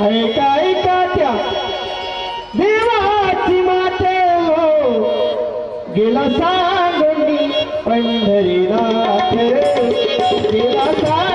ऐका ऐका त्या देवाची माते हो. गेला सांगोंडी पंढरीनाथ गेला सांग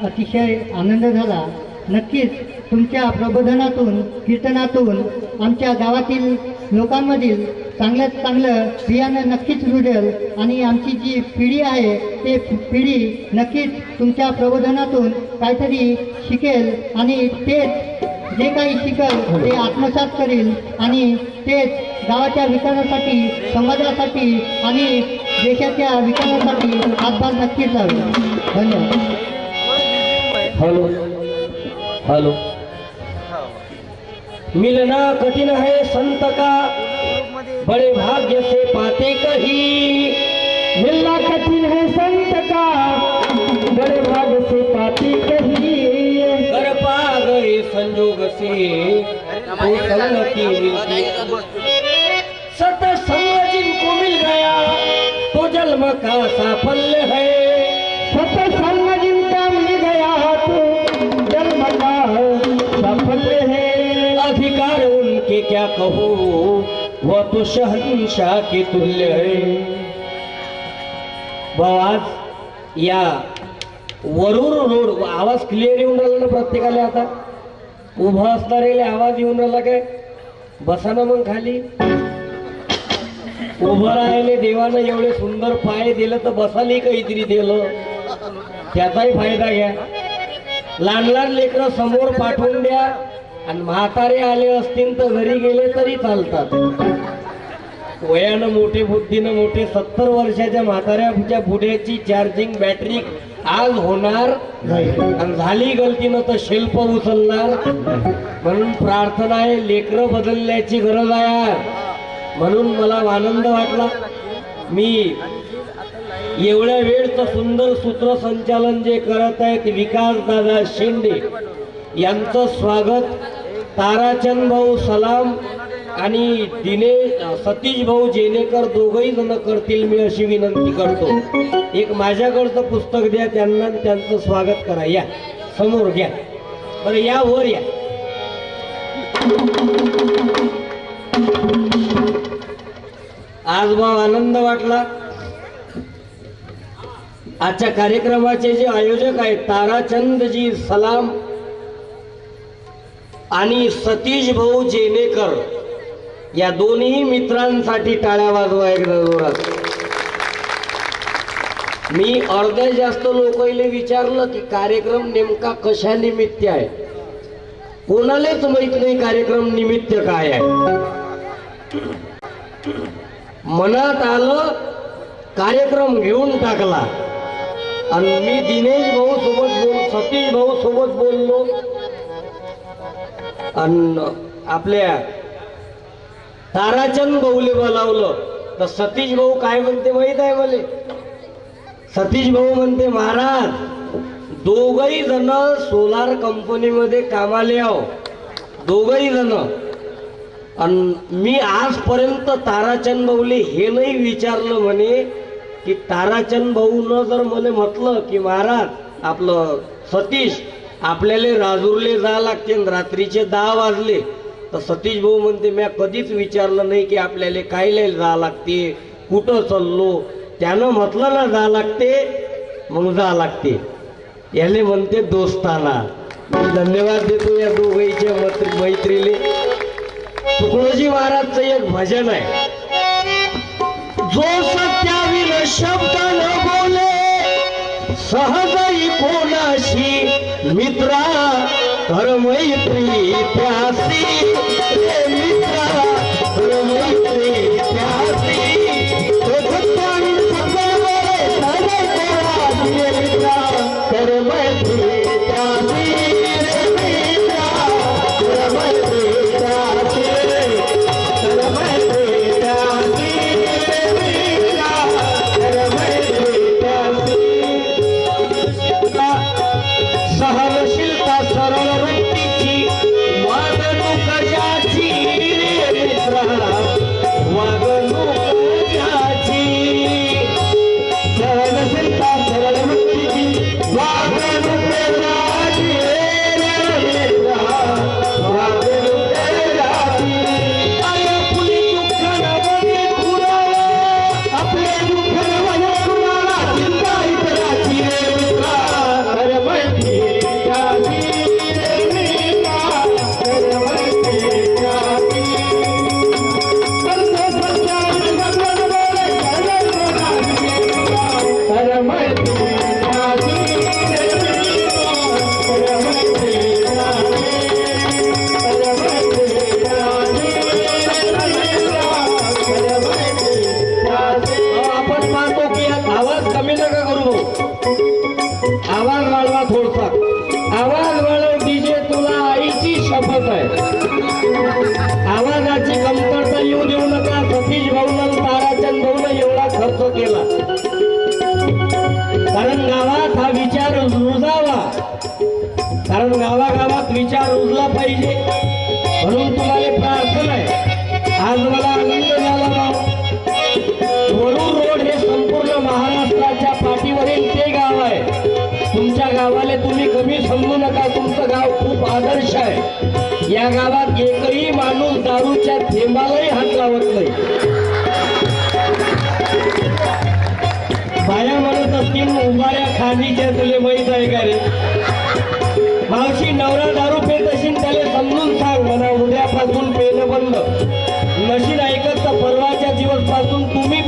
अतिशय आनंद झाला. नक्कीच तुमच्या प्रबोधनातून कीर्तनातून आमच्या गावातील लोकांमधील चांगल्यात चांगलं बियाणं नक्कीच रुजेल आणि आमची जी पिढी आहे ते पिढी नक्कीच तुमच्या प्रबोधनातून काहीतरी शिकेल आणि तेच जे काही शिकल ते आत्मसात करील आणि तेच गावाच्या विकासासाठी समाजासाठी आणि देशाच्या विकासासाठी हातभार नक्कीच लावेल. धन्यवाद. हॅलो। हॅलो। मिलना कठिन है संत का, बड़े भाग्य से पाते कही। मिलना कठिन है संत का, बड़े भाग्य से पाते कही। कर पा गए संजोग से तो मिलती सतसंग जिनको मिल गया तो जन्म का साफल्य है। तो शहनशाह के तुल्य है। भाऊ आज या वरुर रोड आवाज क्लिअर येऊन राहिला ना प्रत्येकाला आता? उभं असणाऱ्याला आवाज येऊन राहिला काय? बसा ना मग खाली. उभं राहिले देवानं एवढे सुंदर पाय दिलं तर बसाली काहीतरी दिलं. त्याचाही फायदा घ्या. लहान लहान लेकरं समोर पाठवून द्या. आणि म्हातारे आले असतील तर घरी गेले तरी चालतात. वयानं मोठे बुद्धीनं मोठे सत्तर वर्षाच्या म्हाताऱ्याच्या बुड्याची चार्जिंग बॅटरी आज होणार आणि झाली गलतीनं तर शिल्प उचलणार म्हणून प्रार्थना आहे लेकरं बदलण्याची गरज आहे म्हणून मला आनंद वाटला. मी एवढ्या वेळचं सुंदर सूत्रसंचालन जे करत आहेत विकास दादा शेंडे यांचं स्वागत. ताराचंद भाऊ सलाम आणि तिने सतीश भाऊ जेनेकर दोघही जण करतील मी अशी विनंती करतो. एक माझ्याकडचं पुस्तक द्या त्यांना त्यांचं स्वागत करा. या समोर घ्या. बरं या वर या. आज भाऊ आनंद वाटला. आजच्या कार्यक्रमाचे जे आयोजक आहेत ताराचंदजी सलाम आणि सतीश भाऊ जेनेकर या दोन्ही मित्रांसाठी टाळ्या वाजवा एकदा जोरात. मी अर्ध्या जास्त लोकांना विचारलं की कार्यक्रम नेमका कशा निमित्त आहे? कोणालाच माहीत नाही कार्यक्रम निमित्त काय आहे. मनात आलं कार्यक्रम घेऊन टाकला. आणि मी दिनेश भाऊ सोबत बोल सतीश भाऊ सोबत बोललो. आणि आपल्या ताराचंद भाऊले बोलावलं तर सतीश भाऊ काय म्हणते माहीत आहे मला? सतीश भाऊ म्हणते महाराज दोघही जण सोलार कंपनीमध्ये कामाले आहो. दोघही जण. आणि मी आजपर्यंत ताराचंद भाऊले हे नाही विचारलं म्हणे की ताराचंद भाऊनं जर मला म्हटलं की महाराज आपलं सतीश आपल्याला राजूरले जा लागते आणि रात्रीचे दहा वाजले. तर सतीश भाऊ म्हणते मी कधीच विचारलं नाही की आपल्याला कायला जा लागते कुठं चाललो? त्यानं म्हटलं ना जा लागते. मग जा लागते. याले म्हणते दोस्ताना. मी धन्यवाद देतो या दोघीच्या मैत्री मैत्रीले. तुकडोजी महाराजचं एक भजन आहे. जो सत्यावीर शब्द न बोले सहजही कोणाशी मित्रा कर मैत्री त्यासी रे मित्रा एवढाच की आवाज कमी नका करू आवाज वाढवा थोडसा. आवाज वाढव डीजे तुला आईची शपथ आहे. आवाजाची कमतरता येऊ देऊ नका. सतीश भाऊन ताराचंद भाऊन एवढा खर्च केला. कारण गावात हा गावाला तुम्ही कमी समजू नका तुमचं गाव खूप आदर्श आहे. या गावात एकही माणूस दारूच्या थेंबालाही हात लावत नाही. बाया म्हणत असतील उभाऱ्या खालीच्या तुले माहीत आहे का रे? मावशी नवरा दारू पेत असेल त्याला समजून सांग म्हणा उद्यापासून पेनं बंद. नशीन ऐकत तर परवाच्या दिवसपासून तुम्ही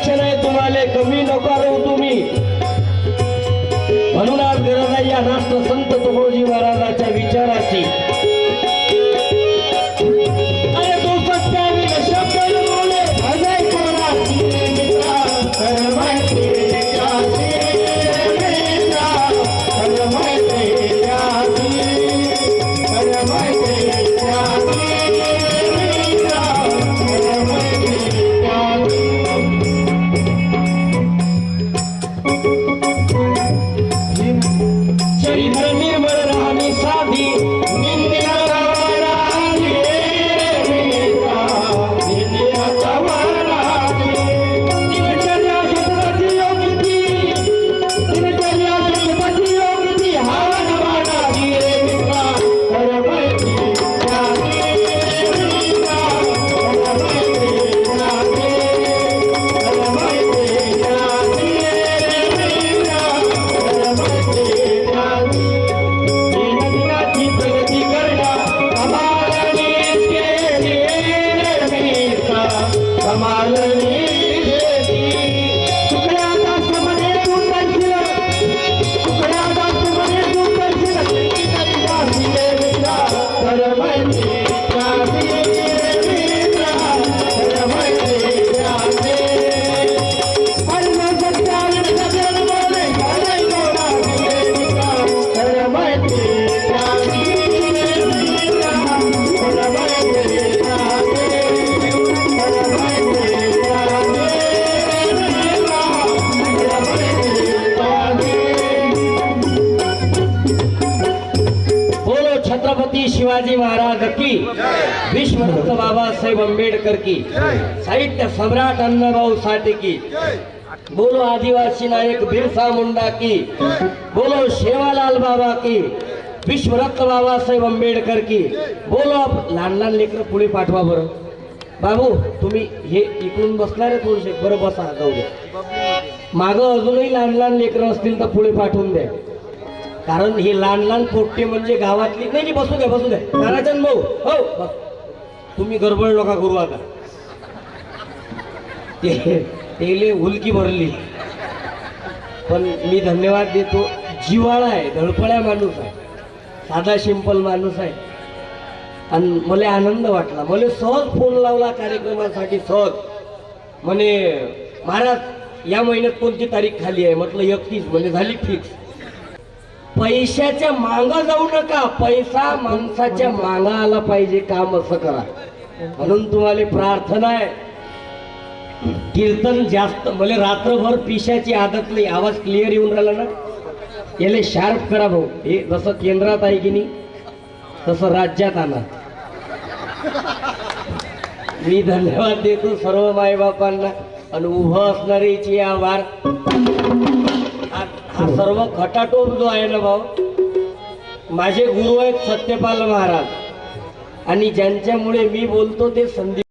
आरक्षण आहे तुम्हाला कमी नको राहू तुम्ही. म्हणून आज गरज आहे या राष्ट्रसंत तुकडोजी महाराजाच्या विचाराची. बाबासाहेब आंबेडकर की साहित्य सम्राट अण्णाभाऊ साठे की बोलो आदिवासी नायक बिरसा मुंडा की बोलो शेवालाल बाबा की विश्वरत्न बाबासाहेब आंबेडकर की बोलो आप- लहान लहान लेकरं पुढे पाठवा बरं. बाबू तुम्ही हे इकडून बसणार आहे थोडेसे बरं बसा जाऊ द्या मागं अजूनही लहान लहान लेकरं असतील तर पुढे पाठवून द्या. कारण हे लहान लहान पोट्टे म्हणजे गावातली नाही बसू द्या बसू द्या. नारायण भाऊ हो बस. तुम्ही गडबड नका करू आता. ते तेले हुलकी भरली. पण मी धन्यवाद देतो. जिवाळा आहे धडपड्या माणूस आहे. साधा सिंपल माणूस आहे. आणि मला आनंद वाटला. मला सहज फोन लावला कार्यक्रमासाठी सहज. म्हणे महाराज या महिन्यात कोणती तारीख खाली आहे? म्हटलं एकतीस. म्हणजे झाली फिक्स पैशाच्या मागा जाऊ नका. पैसा माणसाच्या मागा आला पाहिजे. काम असं करा. म्हणून तुम्हाला प्रार्थना आहे. कीर्तन जास्त मला रात्रभर पिशाची आदत नाही. आवाज क्लिअर येऊन राहिला ना? याला शार्प करा भाऊ. हे जसं केंद्रात आहे की नाही तसं राज्यात आणा. मी धन्यवाद देतो सर्व मायबापांना आणि उभं असणारीची आभार. हा हा सर्व खटाटोप जो आहे ना भाऊ माझे गुरु आहेत सत्यपाल महाराज. आणि ज्यांच्यामुळे मी बोलतो ते संदीप